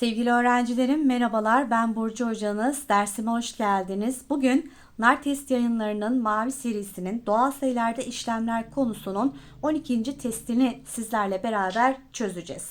Sevgili öğrencilerim merhabalar ben Burcu hocanız dersime hoş geldiniz. Bugün Nar Test yayınlarının Mavi serisinin doğal sayılarda işlemler konusunun 12. testini sizlerle beraber çözeceğiz.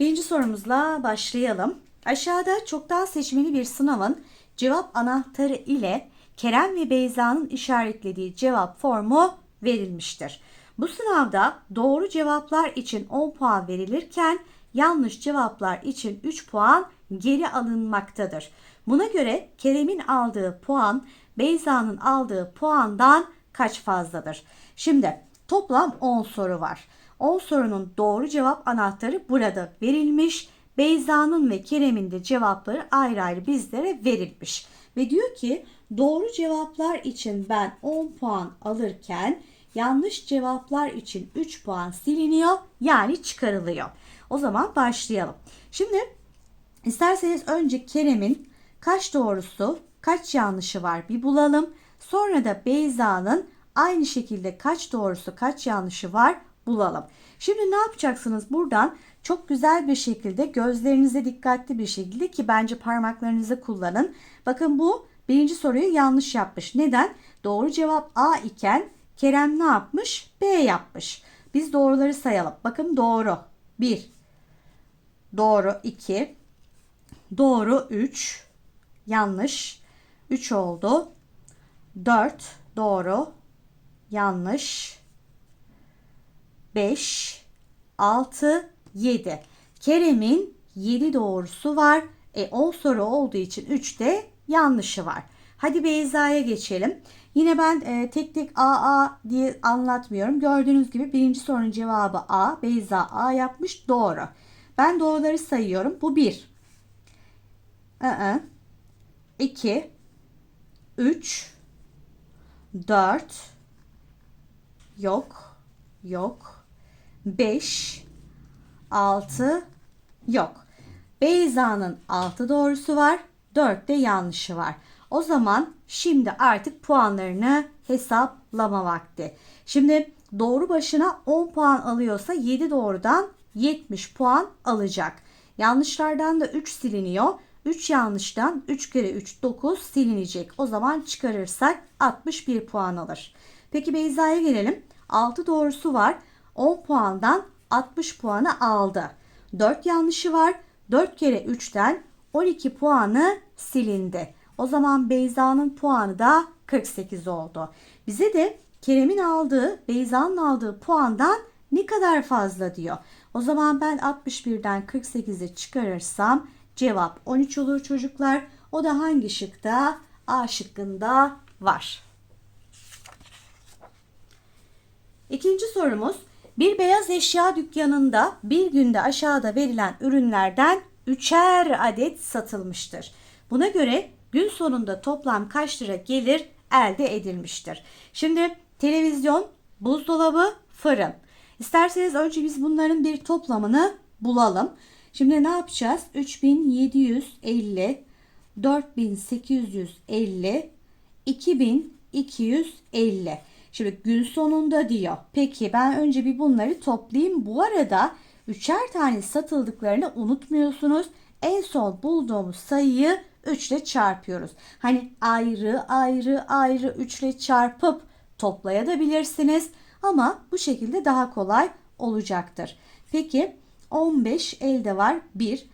Birinci sorumuzla başlayalım. Aşağıda çoktan seçmeli bir sınavın cevap anahtarı ile Kerem ve Beyza'nın işaretlediği cevap formu verilmiştir. Bu sınavda doğru cevaplar için 10 puan verilirken yanlış cevaplar için 3 puan geri alınmaktadır. Buna göre Kerem'in aldığı puan Beyza'nın aldığı puandan kaç fazladır? Şimdi toplam 10 soru var. 10 sorunun doğru cevap anahtarı burada verilmiş. Beyza'nın ve Kerem'in de cevapları ayrı ayrı bizlere verilmiş. Ve diyor ki doğru cevaplar için ben 10 puan alırken yanlış cevaplar için 3 puan siliniyor yani çıkarılıyor. O zaman başlayalım. Şimdi isterseniz önce Kerem'in kaç doğrusu kaç yanlışı var bir bulalım. Sonra da Beyza'nın aynı şekilde kaç doğrusu kaç yanlışı var bulalım. Şimdi ne yapacaksınız buradan çok güzel bir şekilde gözlerinize dikkatli bir şekilde ki bence parmaklarınızı kullanın. Bakın bu birinci soruyu yanlış yapmış. Neden? Doğru cevap A iken Kerem ne yapmış? B yapmış. Biz doğruları sayalım. Bakın doğru. 1. Doğru 2. Doğru 3. Yanlış. 3 oldu. 4. Doğru. Yanlış. 5. 6. 7. Kerem'in 7 doğrusu var. E 10 soru olduğu için 3 de yanlışı var. Hadi Beyza'ya geçelim. Yine ben e, tek tek A A diye anlatmıyorum. Gördüğünüz gibi birinci sorunun cevabı A. Beyza A yapmış. Doğru. Ben doğruları sayıyorum. Bu 1. 2 3 4 yok yok 5 6 yok. Beyza'nın 6 doğrusu var. 4 de yanlışı var. O zaman şimdi artık puanlarını hesaplama vakti. Şimdi doğru başına 10 puan alıyorsa 7 doğrudan 70 puan alacak. Yanlışlardan da 3 siliniyor. 3 yanlıştan 3 kere 3 9 silinecek. O zaman çıkarırsak 61 puan alır. Peki Beyza'ya gelelim. 6 doğrusu var. 10 puandan 60 puanı aldı. 4 yanlışı var. 4 kere 3'ten 12 puanı silindi. O zaman Beyza'nın puanı da 48 oldu. Bize de Kerem'in aldığı, Beyza'nın aldığı puandan ne kadar fazla diyor. O zaman ben 61'den 48'i çıkarırsam cevap 13 olur çocuklar. O da hangi şıkta? A şıkkında var. İkinci sorumuz. Bir beyaz eşya dükkanında bir günde aşağıda verilen ürünlerden üçer adet satılmıştır. Buna göre gün sonunda toplam kaç lira gelir elde edilmiştir. Şimdi televizyon, buzdolabı, fırın. İsterseniz önce biz bunların bir toplamını bulalım. Şimdi ne yapacağız? 3750, 4850, 2250. Şimdi gün sonunda diyor. Peki ben önce bir bunları toplayayım. Bu arada üçer tane satıldıklarını unutmuyorsunuz. En son bulduğumuz sayıyı 3 ile çarpıyoruz. Hani ayrı ayrı ayrı 3 ile çarpıp toplayabilirsiniz. Ama bu şekilde daha kolay olacaktır. Peki 15 elde var 1.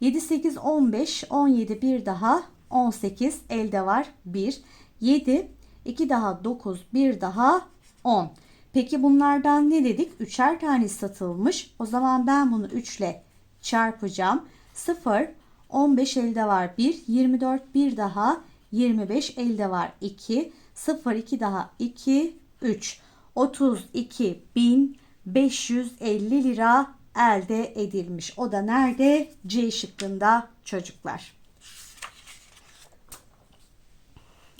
7, 8, 15, 17 bir daha 18 elde var 1. 7, 2 daha 9, 1 daha 10. Peki bunlardan ne dedik? Üçer tane satılmış. O zaman ben bunu 3 ile çarpacağım. 0, 15 elde var 1, 24 bir daha 25 elde var 2, 0, 2 daha 2, 3. 32.550 lira elde edilmiş. O da nerede? C şıkkında çocuklar.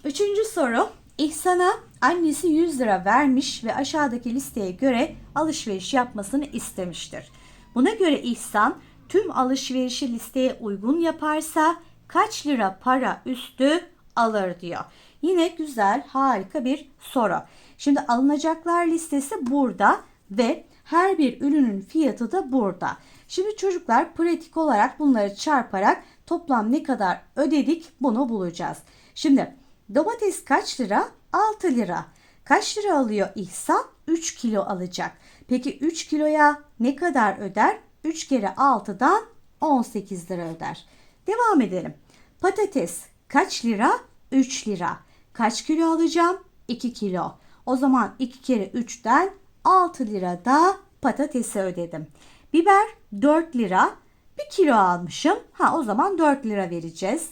Üçüncü soru. İhsan'a annesi 100 lira vermiş ve aşağıdaki listeye göre alışveriş yapmasını istemiştir. Buna göre İhsan tüm alışverişi listeye uygun yaparsa kaç lira para üstü alır diyor. Yine güzel, harika bir soru. Şimdi alınacaklar listesi burada ve Her bir ürünün fiyatı da burada. Şimdi çocuklar pratik olarak bunları çarparak toplam ne kadar ödedik bunu bulacağız. Şimdi domates kaç lira? 6 lira. Kaç lira alıyor İhsan? 3 kilo alacak. Peki 3 kiloya ne kadar öder? 3 kere 6'dan 18 lira öder. Devam edelim. Patates kaç lira? 3 lira. Kaç kilo alacağım? 2 kilo. O zaman 2 kere 3'ten 6 lira da patatesi ödedim. Biber 4 lira. 1 kilo almışım. Ha o zaman 4 lira vereceğiz.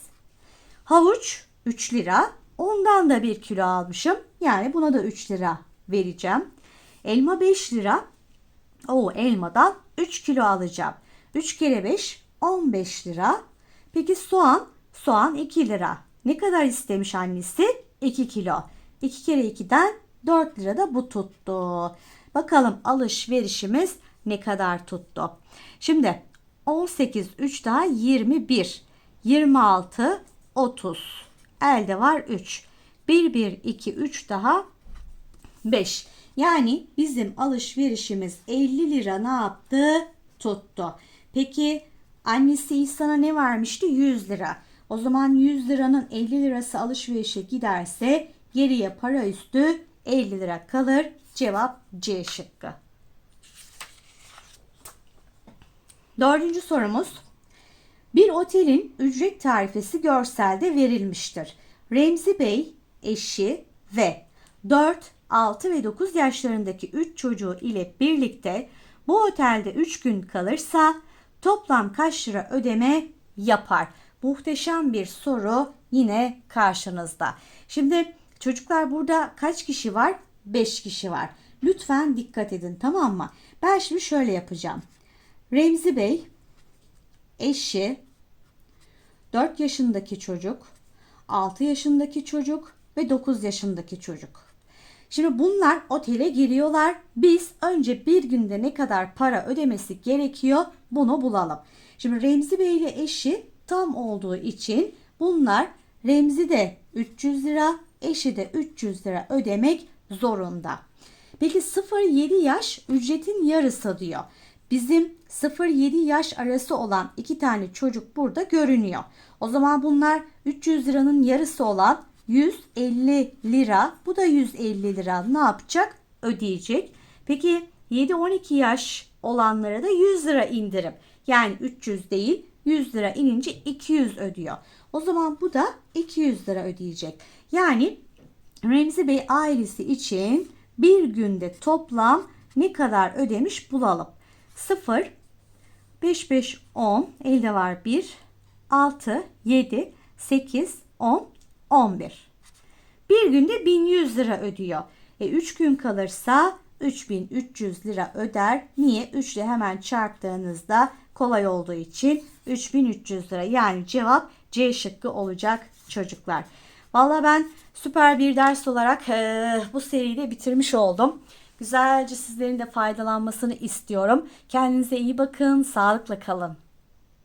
Havuç 3 lira. Ondan da 1 kilo almışım. Yani buna da 3 lira vereceğim. Elma 5 lira. O elmadan 3 kilo alacağım. 3 kere 5 15 lira. Peki soğan? Soğan 2 lira. Ne kadar istemiş annesi? 2 kilo. 2 kere 2'den 4 lira da bu tuttu. Bakalım alışverişimiz ne kadar tuttu. Şimdi 18 3 daha 21. 26 30. Elde var 3. 1 1 2 3 daha 5. Yani bizim alışverişimiz 50 lira ne yaptı? Tuttu. Peki annesi İhsan'a ne vermişti? 100 lira. O zaman 100 liranın 50 lirası alışverişe giderse geriye para üstü 50 lira kalır. Cevap C şıkkı. Dördüncü sorumuz. Bir otelin ücret tarifesi görselde verilmiştir. Remzi Bey, eşi ve 4, 6 ve 9 yaşlarındaki 3 çocuğu ile birlikte bu otelde 3 gün kalırsa toplam kaç lira ödeme yapar? Muhteşem bir soru yine karşınızda. Şimdi çocuklar burada kaç kişi var? 5 kişi var. Lütfen dikkat edin tamam mı? Ben şimdi şöyle yapacağım. Remzi Bey, eşi, 4 yaşındaki çocuk, 6 yaşındaki çocuk ve 9 yaşındaki çocuk. Şimdi bunlar otele giriyorlar. Biz önce bir günde ne kadar para ödemesi gerekiyor bunu bulalım. Şimdi Remzi Bey ile eşi tam olduğu için bunlar Remzi de 300 lira, eşi de 300 lira ödemek zorunda. Peki 0-7 yaş ücretin yarısı diyor. Bizim 0-7 yaş arası olan iki tane çocuk burada görünüyor. O zaman bunlar 300 liranın yarısı olan 150 lira. Bu da 150 lira ne yapacak? Ödeyecek. Peki 7-12 yaş olanlara da 100 lira indirim. Yani 300 değil 100 lira inince 200 ödüyor. O zaman bu da 200 lira ödeyecek. Yani Remzi Bey ailesi için bir günde toplam ne kadar ödemiş bulalım. 0, 5, 5, 10, elde var 1, 6, 7, 8, 10, 11. Bir günde 1100 lira ödüyor. E 3 gün kalırsa 3300 lira öder. Niye? 3 ile hemen çarptığınızda kolay olduğu için 3300 lira. Yani cevap C şıkkı olacak çocuklar. Valla ben süper bir ders olarak e, bu seriyi de bitirmiş oldum. Güzelce sizlerin de faydalanmasını istiyorum. Kendinize iyi bakın, sağlıkla kalın.